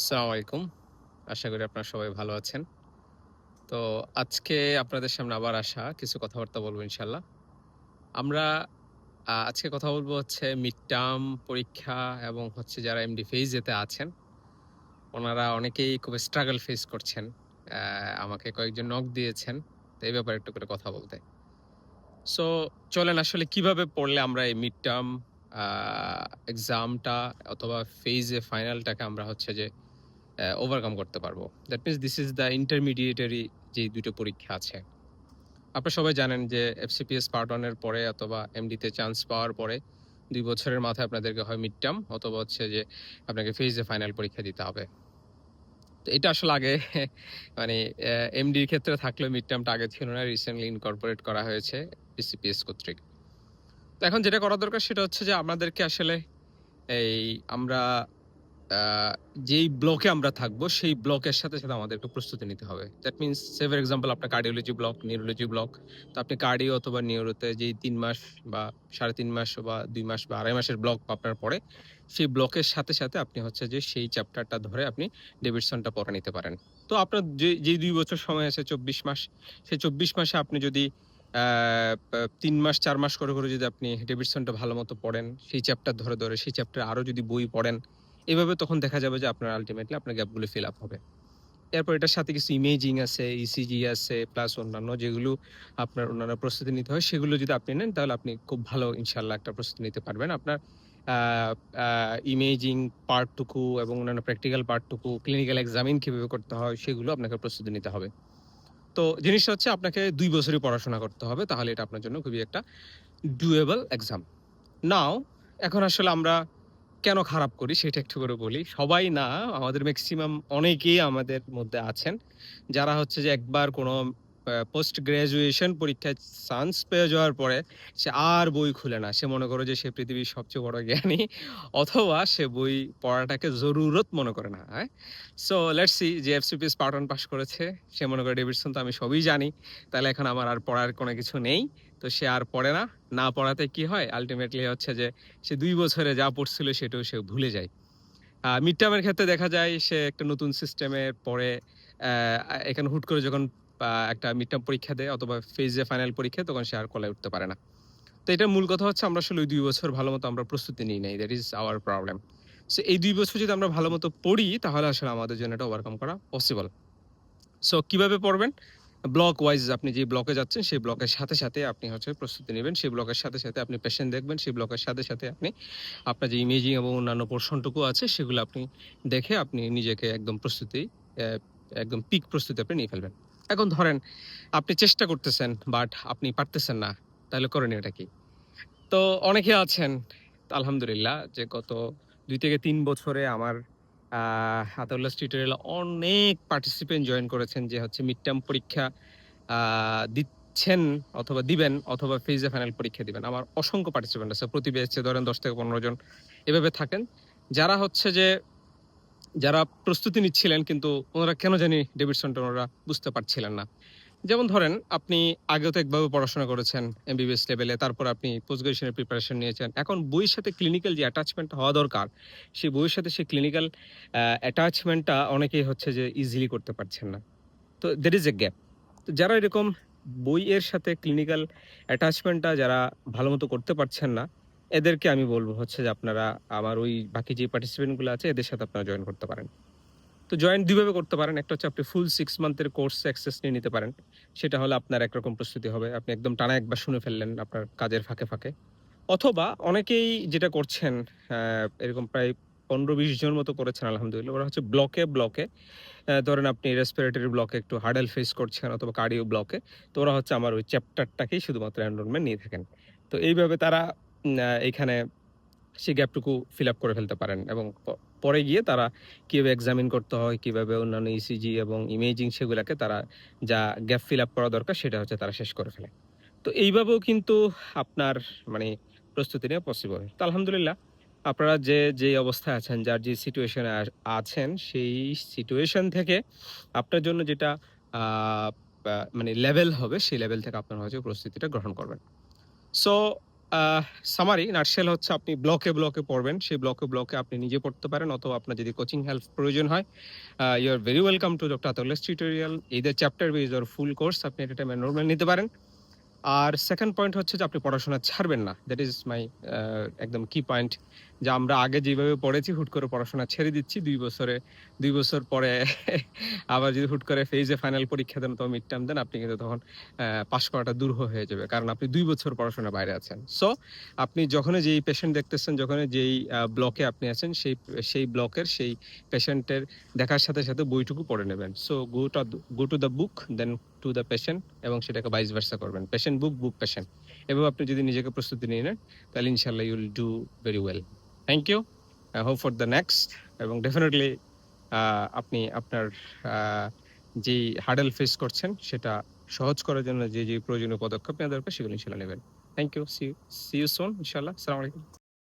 আসসালামু আলাইকুম আশা করি আপনারা সবাই ভালো আছেন। তো আজকে আপনাদের সামনে আবার আসা কিছু কথাবার্তা বলব ইনশাল্লাহ আমরা আজকে কথা বলব হচ্ছে মিড টার্ম পরীক্ষা এবং হচ্ছে যারা এমডি ফেজ যেতে আছেন। ওনারা অনেকেই খুব স্ট্রাগল ফেস করছেন। আমাকে কয়েকজন নক দিয়েছেন। তো এই ব্যাপারে একটু করে কথা বলতে। সো চলেন আসলে কীভাবে পড়লে আমরা এই মিড টার্ম এক্সামটা অথবা ফেজে ফাইনালটাকে আমরা হচ্ছে যে ওভারকাম করতে পারব। That means this is the intermediary যে দুটো পরীক্ষা আছে। আপনারা সবাই জানেন যে এফসিপিএস পার্ট ওয়ানের পরে অথবা এমডিতে চান্স পাওয়ার পরে দুই বছরের মাথায় আপনাদেরকে হয় মিড টার্ম অথবা হচ্ছে যে আপনাকে ফেজে ফাইনাল পরীক্ষা দিতে হবে। তো এটা আসলে আগে মানে এমডির ক্ষেত্রে থাকলেও মিড টার্মটা আগে ছিল না রিসেন্টলি ইনকর্পোরেট করা হয়েছে ডিসিপিএস কর্তৃক। তো এখন যেটা করা দরকার সেটা হচ্ছে যে আমাদেরকে আসলে এই আমরা যেই ব্লকে আমরা থাকব, সেই ব্লকের সাথে সাথে আমাদেরকে প্রস্তুতি নিতে হবে। দ্যাট মিনস সেভ এক্সাম্পল আপনার কার্ডিওলজি ব্লক নিউরোলজি ব্লক তো আপনি কার্ডিও অথবা নিউরোতে যেই তিন মাস বা সাড়ে তিন মাস বা দুই মাস বা আড়াই মাসের ব্লক আপনার পড়ে, সেই ব্লকের সাথে সাথে আপনি হচ্ছে যে সেই চ্যাপ্টারটা ধরে আপনি ডেভিডসনটা পড়ে নিতে পারেন। তো আপনার যে, যেই দুই বছর সময় আছে, চব্বিশ মাস, সেই চব্বিশ মাসে আপনি যদি তিন মাস, চার মাস করে করে যদি আপনি ডেভিডসনটা ভালো মতো পড়েন, সেই চ্যাপ্টার ধরে ধরে, সেই চ্যাপ্টার আরও যদি বই পড়েন এভাবে তখন দেখা যাবে যে আপনার আলটিমেটলি আপনার গ্যাপগুলো ফিল আপ হবে। এরপর এটার সাথে কিছু ইমেজিং আছে ইসিজি আছে প্লাস অন্যান্য যেগুলো আপনার অন্যান্য প্রস্তুতি নিতে হয়, সেগুলো যদি আপনি নেন, তাহলে আপনি খুব ভালো ইনশাল্লাহ একটা প্রস্তুতি নিতে পারবেন। আপনার ইমেজিং পার্টটুকু এবং অন্যান্য প্র্যাকটিক্যাল পার্টটুকু ক্লিনিক্যাল এক্সামিন কীভাবে করতে হয়, সেগুলো আপনাকে প্রস্তুতি নিতে হবে। তো জিনিসটা হচ্ছে আপনাকে দুই বছরই পড়াশোনা করতে হবে, তাহলে এটা আপনার জন্য খুবই একটা ডুয়েবল এক্সাম নাও এখন আসলে আমরা কেন খারাপ করি সেটা একটু করে বলি। সবাই না, আমাদের ম্যাক্সিমাম অনেকেই আমাদের মধ্যে আছেন, যারা হচ্ছে যে একবার কোনো পোস্ট গ্রাজুয়েশন পরীক্ষায় চান্স পেয়ে যাওয়ার পরে সে আর বই খুলে না। সে মনে করে যে সে পৃথিবীর সবচেয়ে বড় জ্ঞানী, অথবা সে বই পড়াটাকে জরুরত মনে করে না হ্যাঁ? সো লেটস সি যে এফসিপিএস পার্ট ওয়ান পাস করেছে। সে মনে করে ডেভিডসন তো আমি সবই জানি, তাহলে এখন আমার আর পড়ার কোনো কিছু নেই। তো সে আর পড়ে না। না পড়াতে কি হয়? আলটিমেটলি হচ্ছে যে সে দুই বছরে যা পড়ছিল সেটাও সে ভুলে যায়। মিড টার্মের ক্ষেত্রে দেখা যায় সে একটা নতুন সিস্টেমে আহ, এখানে হুট করে যখন একটা মিড টার্ম পরীক্ষা দেয় অথবা ফেজে ফাইনাল পরীক্ষা তখন সে আর কলায় উঠতে পারে না। তো এটা মূল কথা হচ্ছে আমরা আসলে ওই দুই বছর ভালো মতো আমরা প্রস্তুতি নিই নাই। That is our problem so এই দুই বছর যদি আমরা ভালো মতো পড়ি তাহলে আসলে আমাদের জন্য এটা ওভারকাম করা পসিবল সো কীভাবে পড়বেন? ব্লক ওয়াইজ আপনি যে ব্লকে যাচ্ছেন, সেই ব্লকের সাথে সাথে আপনি হচ্ছে প্রস্তুতি নেবেন। সেই ব্লকের সাথে সাথে আপনি পেশেন্ট দেখবেন। সেই ব্লকের সাথে সাথে আপনি আপনার যে ইমেজিং এবং অন্যান্য পোর্শনটুকু আছে, সেগুলো আপনি দেখে আপনি নিজেকে একদম প্রস্তুতি একদম পিক প্রস্তুতি আপনি নিয়ে ফেলবেন। এখন ধরেন আপনি চেষ্টা করতেছেন বাট আপনি পারতেছেন না, তাহলে করণীয়টা কি? তো অনেকে আছেন, আলহামদুলিল্লাহ, যে গত দুই থেকে তিন বছরে আমার হাতাউল্লাহ টিউটোরিয়াল অনেক পার্টিসিপেন্ট জয়েন করেছেন যে হচ্ছে মিড টার্ম পরীক্ষা দিচ্ছেন অথবা দিবেন অথবা ফেজে ফাইনাল পরীক্ষা দিবেন। আমার অসংখ্য পার্টিসিপেন্ট আছে, প্রতি ব্যাচে ধরেন দশ থেকে পনেরো জন এভাবে থাকেন। যারা হচ্ছে যে, যারা প্রস্তুতি নিচ্ছিলেন কিন্তু ওনারা কেন জানি ডেভিডসনটা ওনারা বুঝতে পারছিলেন না। যেমন ধরেন, আপনি আগেও তো একভাবে পড়াশোনা করেছেন এমবিবিএস লেভেলে তারপর আপনি পোস্ট গ্রাজুয়েশনের প্রিপারেশন নিয়েছেন। এখন বইয়ের সাথে ক্লিনিক্যাল যে অ্যাটাচমেন্ট হওয়া দরকার, সেই বইয়ের সাথে সেই ক্লিনিক্যাল অ্যাটাচমেন্টটা অনেকেই হচ্ছে যে ইজিলি করতে পারছেন না। তো দের ইজ এ গ্যাপ তো যারা এরকম বইয়ের সাথে ক্লিনিক্যাল অ্যাটাচমেন্টটা যারা ভালো মতো করতে পারছেন না, এদেরকে আমি বলব হচ্ছে যে আপনারা আমার ওই বাকি যে পার্টিসিপেন্টগুলো আছে, এদের সাথে আপনারা জয়েন করতে পারেন। তো জয়েন দুইভাবে করতে পারেন। একটা হচ্ছে আপনি ফুল সিক্স মান্থের কোর্স অ্যাক্সেস নিয়ে নিতে পারেন। সেটা হলে আপনার একরকম প্রস্তুতি হবে। আপনি একদম টানা একবার শুনে ফেললেন আপনার কাজের ফাঁকে ফাঁকে। অথবা অনেকেই যেটা করছেন এরকম প্রায় পনেরো বিশ জন মতো করেছেন আলহামদুলিল্লাহ। ওরা হচ্ছে ব্লকে ব্লকে ধরেন আপনি রেসপিরেটরি ব্লকে একটু হার্ডেল ফেস করছেন অথবা কার্ডিও ব্লকে তো ওরা হচ্ছে আমার ওই চ্যাপ্টারটাকেই শুধুমাত্র এনরোলমেন্ট নিয়ে থাকেন। তো এইভাবে তারা এইখানে সেই গ্যাপটুকু ফিল আপ করে ফেলতে পারেন এবং পরে গিয়ে তারা কীভাবে এক্সামিন করতে হয়, কীভাবে অন্যান্য ইসিজি এবং ইমেজিং সেগুলোকে তারা যা গ্যাপ ফিল আপ করা দরকার সেটা হচ্ছে তারা শেষ করে ফেলে। তো এইভাবেও কিন্তু আপনার মানে প্রস্তুতি নেওয়া পসিবল তো আলহামদুলিল্লাহ, আপনারা যে যে অবস্থায় আছেন, যার যে সিচুয়েশনে আছেন, সেই সিচুয়েশন থেকে আপনার জন্য যেটা মানে লেভেল হবে, সেই লেভেল থেকে আপনারা হচ্ছে প্রস্তুতিটা গ্রহণ করবেন। সো সামারি নার্সেল হচ্ছে আপনি ব্লকে ব্লকে পড়বেন। সেই ব্লকে ব্লকে আপনি নিজে পড়তে পারেন, অথবা আপনার যদি কোচিং হেল্প প্রয়োজন হয় you are very welcome to doctor Atles tutorial এইদের chapter base or full course আপনি এটা নর্মাল নিতে পারেন। আর সেকেন্ড পয়েন্ট হচ্ছে যে আপনি পড়াশোনা ছাড়বেন না। দ্যাট ইজ মাই একদম কি পয়েন্ট যে আমরা আগে যেভাবে পড়েছি, হুট করে পড়াশোনা ছেড়ে দিচ্ছি, দুই বছরে, দুই বছর পরে আবার যদি হুট করে ফেজে ফাইনাল পরীক্ষা দেন, তো মিড টার্ম দেন, আপনি কিন্তু তখন পাশ করাটা দূর হয়ে যাবে। কারণ আপনি দুই বছর পড়াশোনা বাইরে আছেন। সো আপনি যখন যেই পেশেন্ট দেখতেছেন যখন যেই ব্লকে আপনি আছেন, সেই সেই ব্লকের সেই পেশেন্টের দেখার সাথে সাথে বইটুকু পড়ে নেবেন। So go to go to the book then to the patient এবং সেটাকে বাইস ভার্সা করবেন। পেশেন্ট বুক বুক পেশেন্ট এভাবে আপনি যদি নিজেকে প্রস্তুতি নিয়ে নেন, তাহলে ইনশাল্লাহ you'll do very well thank you hope for the next এবং ডেফিনেটলি আপনি আপনার যে হার্ডেল ফেস করছেন, সেটা সহজ করার জন্য যে যে প্রয়োজনীয় পদক্ষেপ নেওয়া দরকার, সেগুলো ইনশাল্লাহ নেবেন। Thank you see see you soon ইনশাল্লাহ আসসালামু আলাইকুম।